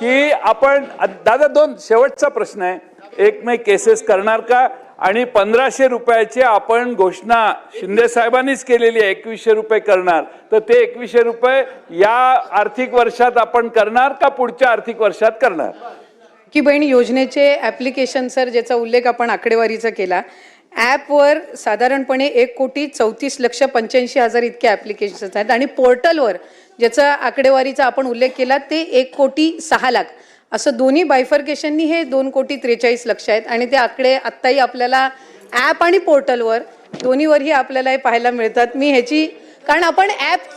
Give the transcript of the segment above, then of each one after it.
की आपण दादा दोन शेवटचा प्रश्न आहे. एक मे केसेस करणार का? आणि पंधराशे रुपयाची आपण घोषणा शिंदे साहेबांनीच केलेली आहे एकवीसशे रुपये करणार. तर ते एकवीसशे रुपये या आर्थिक वर्षात आपण करणार का पुढच्या आर्थिक वर्षात करणार? की बहीण योजनेचे ॲप्लिकेशन सर ज्याचा उल्लेख आपण आकडेवारीचा केला ॲपवर साधारणपणे एक कोटी चौतीस लक्ष पंच्याऐंशी हजार इतके ॲप्लिकेशन्स आहेत आणि पोर्टलवर ज्याचा आकडेवारीचा आपण उल्लेख केला ते एक कोटी सहा लाख. असं दोन्ही बायफर्केशननी हे दोन कोटी त्रेचाळीस लक्ष आहेत आणि ते आकडे आत्ताही आपल्याला ॲप आणि पोर्टलवर दोन्हीवरही आपल्याला हे पाहायला मिळतात. मी ह्याची कारण आपण ॲप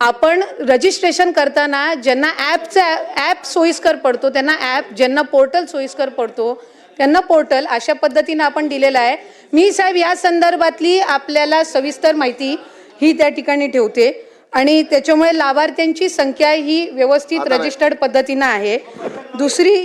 आपण रजिस्ट्रेशन करताना ज्यांना ॲपचा ॲप सोयीस्कर पडतो त्यांना ॲप ज्यांना पोर्टल सोयीस्कर पडतो त्यांना पोर्टल अशा पद्धतीनं आपण दिलेलं आहे. मी साहेब या संदर्भातली आपल्याला सविस्तर माहिती ही त्या ठिकाणी ठेवते. आणि त्याच्यामुळे लाभार्थ्यांची संख्या ही व्यवस्थित रजिस्टर्ड पद्धतीनं आहे. दुसरी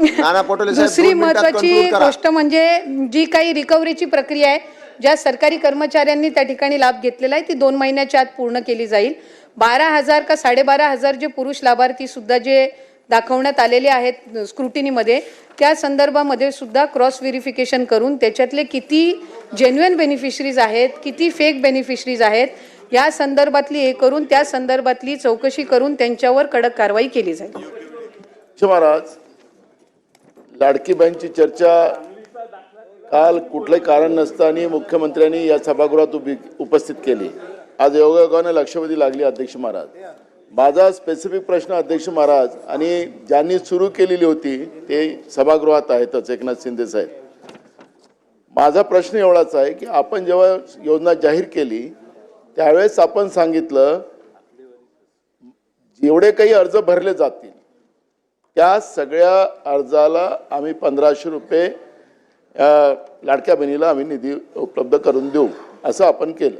दुसरी महत्वाची. गोष्ट म्हणजे जी काही रिकव्हरीची प्रक्रिया आहे ज्या सरकारी कर्मचाऱ्यांनी त्या ठिकाणी लाभ घेतलेला आहे ती दोन महिन्याच्या आत पूर्ण केली जाईल. बारा हजार का साडेबारा हजार जे पुरुष लाभार्थी सुद्धा जे दाखवण्यात आलेले आहेत स्क्रुटिनीमध्ये त्या संदर्भामध्ये सुद्धा क्रॉस व्हेरिफिकेशन करून त्याच्यातले किती जेन्युअन बेनिफिशरीज आहेत किती फेक बेनिफिशरीज आहेत या संदर्भातली हे करून त्या संदर्भातली चौकशी करून त्यांच्यावर कडक कारवाई केली जाईल. महाराज लाडकी बहीणची चर्चा काल कुठलंही कारण नसताना मुख्यमंत्र्यांनी या सभागृहात उपस्थित केली. आज योगायोगाने लक्षवेधी लागली अध्यक्ष महाराज. माझा स्पेसिफिक प्रश्न अध्यक्ष महाराज आणि ज्यांनी सुरू केलेली होती ते सभागृहात आहेतच एकनाथ शिंदे साहेब. माझा प्रश्न एवढाच आहे की आपण जेव्हा योजना जाहीर केली त्यावेळेस आपण सांगितलं जेवढे काही अर्ज भरले जातील त्या सगळ्या अर्जाला आम्ही पंधराशे रुपये लाडक्या बहिणीला आम्ही निधी उपलब्ध करून देऊ असं आपण केलं.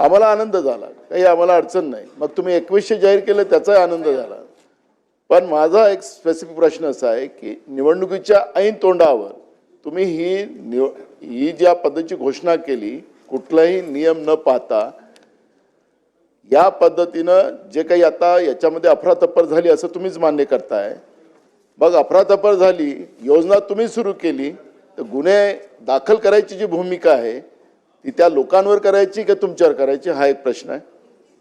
आम्हाला आनंद झाला. काही आम्हाला अडचण नाही. मग तुम्ही एकवीसशे जाहीर केलं त्याचाही आनंद झाला. पण माझा एक स्पेसिफिक प्रश्न असा आहे की निवडणुकीच्या ऐन तोंडावर तुम्ही ही निव ही ज्या पद्धतीची घोषणा केली कुठलाही नियम न पाहता या पद्धतीनं जे काही आता याच्यामध्ये अफरातफर झाली असं तुम्हीच मान्य करताय. मग अफरातफर झाली योजना तुम्ही सुरू केली तर गुन्हे दाखल करायची जी भूमिका आहे ती त्या लोकांवर करायची का तुमच्यावर करायची? हा एक प्रश्न आहे.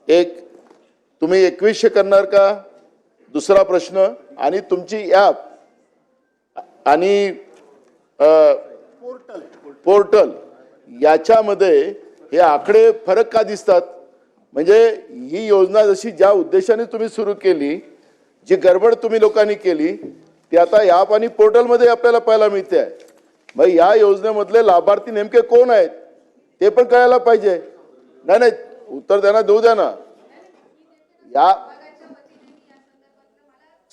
एक तुम्ही एकवीसशे करणार का? दुसरा प्रश्न आणि तुमची ॲप आणि पोर्टल याच्यामध्ये हे आकडे फरक का दिसतात? म्हणजे ही योजना जशी ज्या उद्देशाने तुम्ही सुरू केली जी गडबड तुम्ही लोकांनी केली ती आता या आणि पोर्टलमध्ये आपल्याला पाहायला मिळते आहे. मग या योजनेमधले लाभार्थी नेमके कोण आहेत? ते पण कळायला पाहिजे. नाही नाही उत्तर द्या ना देऊ द्या ना. या.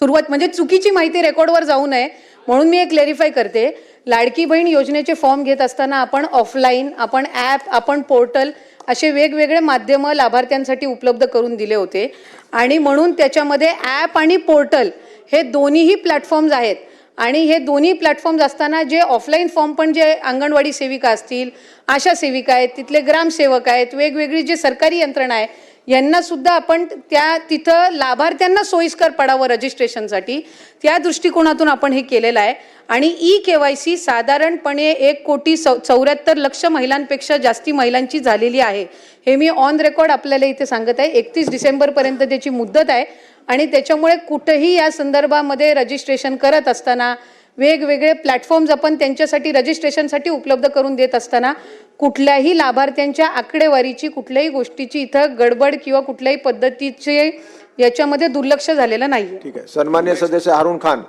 सुरुवात म्हणजे चुकीची माहिती रेकॉर्डवर जाऊ नये म्हणून मी एक क्लेरिफाय करते. लाडकी बहीण योजनेचे फॉर्म घेत असताना आपण ऑफलाईन आपण ॲप आपण पोर्टल असे वेगवेगळे माध्यमं लाभार्थ्यांसाठी उपलब्ध करून दिले होते. आणि म्हणून त्याच्यामध्ये ॲप आणि पोर्टल हे दोन्हीही प्लॅटफॉर्म्स आहेत. आणि हे दोन्ही प्लॅटफॉर्म्स असताना जे ऑफलाईन फॉर्म पण जे अंगणवाडी सेविका असतील आशा सेविका आहेत तिथले ग्रामसेवक आहेत वेगवेगळी जे सरकारी यंत्रणा आहे यांना सुद्धा आपण त्या तिथं लाभार्थ्यांना सोयीस्कर पडावं रजिस्ट्रेशनसाठी. त्या दृष्टिकोनातून आपण हे केलेलं आहे. आणि ई के वाय सी साधारणपणे एक कोटी चौ चौऱ्याहत्तर लक्ष महिलांपेक्षा जास्ती महिलांची झालेली आहे. हे मी ऑन रेकॉर्ड आपल्याला इथे सांगत आहे. एकतीस डिसेंबरपर्यंत त्याची मुदत आहे. आणि त्याच्यामुळे कुठंही या संदर्भामध्ये रजिस्ट्रेशन करत असताना वेगवेगळे प्लॅटफॉर्म्स आपण त्यांच्यासाठी रजिस्ट्रेशनसाठी उपलब्ध करून देत असताना कुठल्याही लाभार्थ्यांच्या आकडेवारीची कुठल्याही गोष्टीची इथं गडबड किंवा कुठल्याही पद्धतीचे याच्यामध्ये दुर्लक्ष झालेलं नाही ठीक आहे सन्मान्य सदस्य हारून खान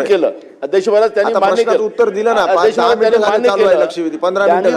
केलं अध्यक्ष महाराज त्यांनी आता मान्य प्रश्नाचं केलं उत्तर दिलं ना. पाच- अध्यक्ष दहा महाराज त्यांनी मिनिटं झाले मान्य चालू आहे केलं. लक्षवेधी. पंधरा मिनिटं झाली.